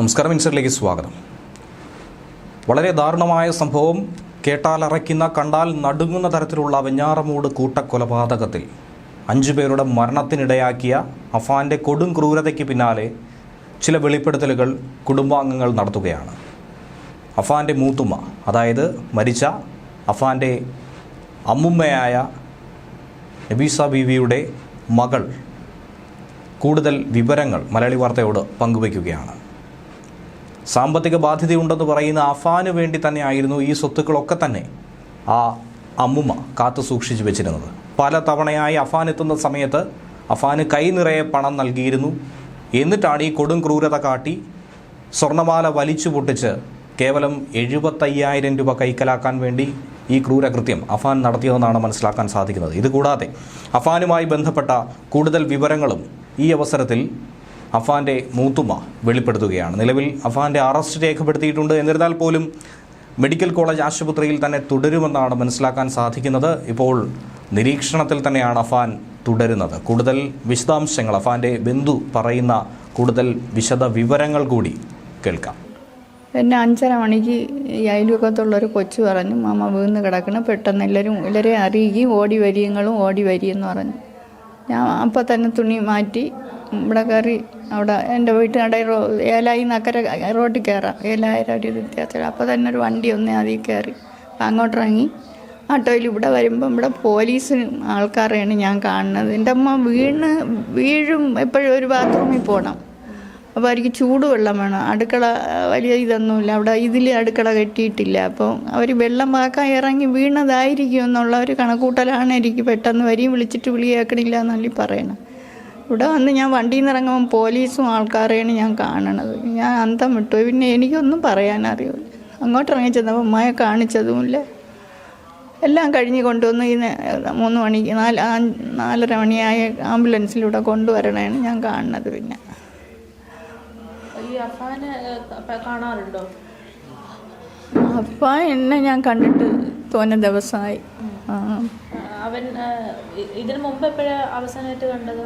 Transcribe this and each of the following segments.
നമസ്കാരം ഇൻസറിലേക്ക് സ്വാഗതം. വളരെ ദാരുണമായ സംഭവം കേട്ടാലറയ്ക്കുന്ന കണ്ടാൽ നടുങ്ങുന്ന തരത്തിലുള്ള വെഞ്ഞാറമൂട് കൂട്ടക്കൊലപാതകത്തിൽ അഞ്ചു പേരുടെ മരണത്തിനിടയാക്കിയ അഫാന്റെ കൊടും ക്രൂരതയ്ക്ക് പിന്നാലെ ചില വെളിപ്പെടുത്തലുകൾ കുടുംബാംഗങ്ങൾ നടത്തുകയാണ്. അഫാന്റെ മൂത്തുമ്മ അതായത് മരിച്ച അഫാന്റെ അമ്മുമ്മയായ നബീസ ബീവിയുടെ മകൾ കൂടുതൽ വിവരങ്ങൾ മലയാളി വാർത്തയോട് പങ്കുവയ്ക്കുകയാണ്. സാമ്പത്തിക ബാധ്യതയുണ്ടെന്ന് പറയുന്ന അഫാന് വേണ്ടി തന്നെയായിരുന്നു ഈ സ്വത്തുക്കളൊക്കെ തന്നെ ആ അമ്മുമ്മ കാത്തു സൂക്ഷിച്ചു വെച്ചിരുന്നത്. പല തവണയായി അഫാൻ എത്തുന്ന സമയത്ത് അഫാന് കൈ നിറയെ പണം നൽകിയിരുന്നു. എന്നിട്ടാണ് ഈ കൊടും ക്രൂരത കാട്ടി സ്വർണമാല വലിച്ചു പൊട്ടിച്ച് കേവലം എഴുപത്തയ്യായിരം രൂപ കൈക്കലാക്കാൻ വേണ്ടി ഈ ക്രൂരകൃത്യം അഫാൻ നടത്തിയതെന്നാണ് മനസ്സിലാക്കാൻ സാധിക്കുന്നത്. ഇതുകൂടാതെ അഫാനുമായി ബന്ധപ്പെട്ട കൂടുതൽ വിവരങ്ങളും ഈ അവസരത്തിൽ അഫാന്റെ മൂത്തുമ്മ വെളിപ്പെടുത്തുകയാണ്. നിലവിൽ അഫാന്റെ അറസ്റ്റ് രേഖപ്പെടുത്തിയിട്ടുണ്ട്. എന്നിരുന്നാൽ പോലും മെഡിക്കൽ കോളേജ് ആശുപത്രിയിൽ തന്നെ തുടരുമെന്നാണ് മനസ്സിലാക്കാൻ സാധിക്കുന്നത്. ഇപ്പോൾ നിരീക്ഷണത്തിൽ തന്നെയാണ് അഫാൻ തുടരുന്നത്. കൂടുതൽ വിശദാംശങ്ങൾ അഫാന്റെ ബന്ധു പറയുന്ന കൂടുതൽ വിശദ വിവരങ്ങൾ കൂടി കേൾക്കാം. എന്നെ അഞ്ചര മണിക്ക് ഈ അയൽവക്കത്തുള്ളൊരു കൊച്ചു പറഞ്ഞു മാമ വീണ് കിടക്കണം. പെട്ടെന്ന് എല്ലാവരും എല്ലാവരെയും അറിയിക്കുകയും ഓടി വരികളും ഓടി വരിയെന്ന് പറഞ്ഞു. ഞാൻ അപ്പം തന്നെ തുണി മാറ്റി ഇവിടെ കയറി അവിടെ എന്റെ വീട്ടിനടെ റോ ഏലായി നക്കര റോഡിൽ കയറാം. ഏലായിരം ഒരു അപ്പോൾ തന്നെ ഒരു വണ്ടി ഒന്നേ അതിൽ കയറി. അങ്ങോട്ടിറങ്ങി ആട്ടോയിൽ ഇവിടെ വരുമ്പം ഇവിടെ പോലീസ് ആൾക്കാരെയാണ് ഞാൻ കാണുന്നത്. എന്റെ അമ്മ വീണ് വീഴും എപ്പോഴും ഒരു ബാത്റൂമിൽ പോകണം. അപ്പോൾ അവർക്ക് ചൂടുവെള്ളം വേണം. അടുക്കള വലിയ ഇതൊന്നുമില്ല. അവിടെ ഇതിൽ അടുക്കള കെട്ടിയിട്ടില്ല. അപ്പോൾ അവർ വെള്ളം വാക്കാൻ ഇറങ്ങി വീണതായിരിക്കും എന്നുള്ള ഒരു കണക്കൂട്ടലാണ് എനിക്ക് പെട്ടെന്ന് വരിയും വിളിച്ചിട്ട് വിളി കേൾക്കണില്ല പറയണം. ഇവിടെ വന്ന് ഞാൻ വണ്ടിയിൽ നിന്ന് ഇറങ്ങുമ്പോൾ പോലീസും ആൾക്കാരെയാണ് ഞാൻ കാണണത്. ഞാൻ അന്തം വിട്ടു പിന്നെ എനിക്കൊന്നും പറയാനറിയില്ല അങ്ങോട്ട് ഇറങ്ങി ചെന്നപ്പോൾ ഉമ്മയെ കാണിച്ചതുമില്ല. എല്ലാം കഴിഞ്ഞ് കൊണ്ടുവന്ന് ഈ മൂന്ന് മണിക്ക് നാല് നാലര മണിയായ ആംബുലൻസിലൂടെ കൊണ്ടുവരണേണ് ഞാൻ കാണുന്നത് പിന്നെ. കാണാറുണ്ടോ? അപ്പം എന്നെ ഞാൻ കണ്ടിട്ട് തോന്ന ദിവസമായി അവൻ ഇതിനു മുമ്പ് എപ്പോഴാണ് അവസാനമായിട്ട് കണ്ടത്?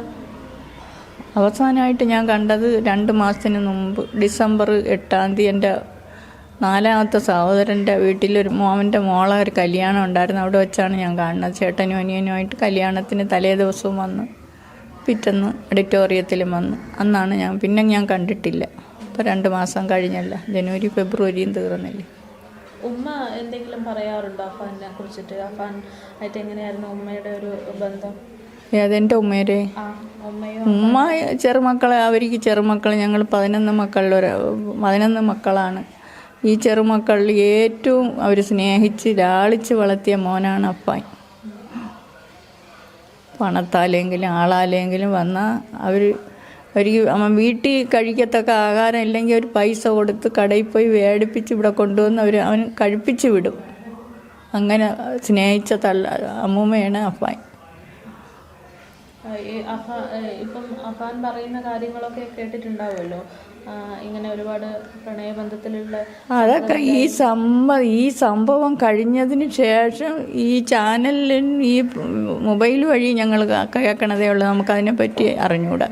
അവസാനമായിട്ട് ഞാൻ കണ്ടത് രണ്ട് മാസത്തിന് മുമ്പ് ഡിസംബർ എട്ടാം തീയതി എന്റെ നാലാമത്തെ സഹോദരന്റെ വീട്ടിലൊരു മോമന്റെ മോളെ ഒരു കല്യാണം ഉണ്ടായിരുന്നു. അവിടെ വെച്ചാണ് ഞാൻ കാണുന്നത്. ചേട്ടനും അനിയനുമായിട്ട് കല്യാണത്തിന് തലേ ദിവസവും വന്ന് പിറ്റന്ന് ഓഡിറ്റോറിയത്തിലും വന്ന്. അന്നാണ് ഞാൻ പിന്നെ ഞാൻ കണ്ടിട്ടില്ല. ഇപ്പോൾ രണ്ട് മാസം കഴിഞ്ഞല്ല. ജനുവരി ഫെബ്രുവരിയും തീർന്നില്ലേ. ഉമ്മ എന്തെങ്കിലും പറയാറുണ്ടോ അഫാനെ കുറിച്ചിട്ട്? അഫാൻ ആയിട്ട് എങ്ങനെയായിരുന്നു ഉമ്മയുടെ ഒരു ബന്ധം? ഏതെന്റെ ഉമ്മേരെ ഉമ്മ ചെറുമക്കളെ അവർക്ക് ചെറുമക്കൾ ഞങ്ങൾ പതിനൊന്ന് മക്കളിലൊരു പതിനൊന്ന് മക്കളാണ്. ഈ ചെറുമക്കളിൽ ഏറ്റവും അവർ സ്നേഹിച്ച് ലാളിച്ച് വളർത്തിയ മോനാണ് അപ്പായി. പണത്താലെങ്കിലും ആളാലെങ്കിലും വന്നാൽ അവർ അവർക്ക് അവൻ വീട്ടിൽ കഴിക്കത്തക്ക ആഹാരം ഇല്ലെങ്കിൽ അവർ പൈസ കൊടുത്ത് കടയിൽ പോയി വേടിപ്പിച്ച് ഇവിടെ കൊണ്ടുവന്ന് അവർ അവൻ കഴിപ്പിച്ച് വിടും. അങ്ങനെ സ്നേഹിച്ച തള്ള അമ്മൂമ്മയാണ് ഈ അഫ ഇപ്പം അഫാൻ പറയുന്ന കാര്യങ്ങളൊക്കെ കേട്ടിട്ടുണ്ടാവുമല്ലോ. ഇങ്ങനെ ഒരുപാട് പ്രണയബന്ധത്തിലുള്ള അതൊക്കെ ഈ സംഭവം ഈ സംഭവം കഴിഞ്ഞതിന് ശേഷം ഈ ചാനലിൽ ഈ മൊബൈൽ വഴി ഞങ്ങൾ കേൾക്കണതേ ഉള്ളൂ. നമുക്കതിനെപ്പറ്റി അറിഞ്ഞൂടാ.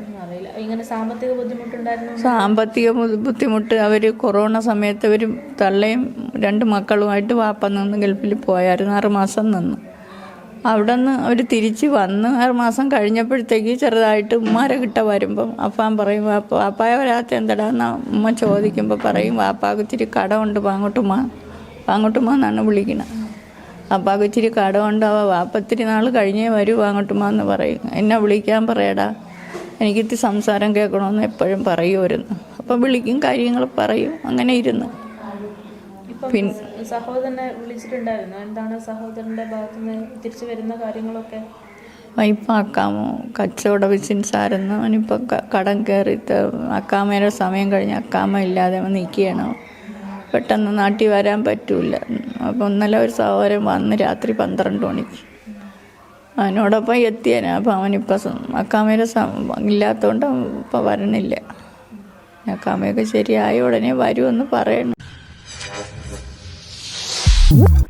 ഇങ്ങനെ സാമ്പത്തിക ബുദ്ധിമുട്ടുണ്ടായിരുന്നു? സാമ്പത്തിക ബുദ്ധിമുട്ട് അവർ കൊറോണ സമയത്ത് അവർ തള്ളയും രണ്ട് മക്കളുമായിട്ട് വാപ്പ നിന്ന് ഗൾഫിൽ പോയായിരുന്നു. ആറുമാസം നിന്ന്. അവിടെ നിന്ന് അവർ തിരിച്ച് വന്ന് ആറ് മാസം കഴിഞ്ഞപ്പോഴത്തേക്ക് ചെറുതായിട്ട് ഉമ്മാരെ കിട്ട വരുമ്പം അപ്പാൻ പറയും വാപ്പ വാപ്പായ വരാത്ത എന്തടാന്ന് ഉമ്മ ചോദിക്കുമ്പോൾ പറയും വാപ്പാക്ക് ഇച്ചിരി കടമുണ്ട് പാങ്ങോട്ടുമ്മ പാങ്ങോട്ടുമ്മ എന്നാണ് വിളിക്കുന്നത് അപ്പാക്ക് ഇച്ചിരി കടമുണ്ട് അവ വാപ്പ ഇത്തിരി നാൾ കഴിഞ്ഞേ വരൂ പാങ്ങോട്ടുമ്മ എന്ന് പറയും. എന്നെ വിളിക്കാൻ പറയടാ എനിക്കിത്തി സംസാരം കേൾക്കണമെന്ന് എപ്പോഴും പറയുമായിരുന്നു അപ്പം വിളിക്കും കാര്യങ്ങൾ പറയും അങ്ങനെ ഇരുന്ന്. ഇപ്പം സഹോദരനെ വിളിച്ചിട്ടുണ്ടായിരുന്നു. എന്താണ് സഹോദരന്റെ ഭാഗത്തു നിന്ന് തിരിച്ചു വരുന്ന കാര്യങ്ങളൊക്കെ? വൈപ്പാക്കാമോ കച്ചവട ബിസിനസ് ആയിരുന്നു. അവനിപ്പോൾ കടം കയറി അക്കാമേനെ സമയം കഴിഞ്ഞ് അക്കാമ ഇല്ലാതെ അവൻ നിൽക്കുകയാണ് പെട്ടെന്ന് നാട്ടിൽ വരാൻ പറ്റൂല. അപ്പോൾ ഇന്നലെ ഒരു സഹോദരൻ വന്ന് രാത്രി പന്ത്രണ്ട് മണിക്ക് അവനോടൊപ്പം എത്തിയേനെ. അപ്പോൾ അവനിപ്പോൾ അക്കാമയുടെ ഇല്ലാത്തതുകൊണ്ട് ഇപ്പോൾ വരണില്ല. അക്കാമയൊക്കെ ശരിയായ ഉടനെ വരുമെന്ന് പറയണം. Ooh.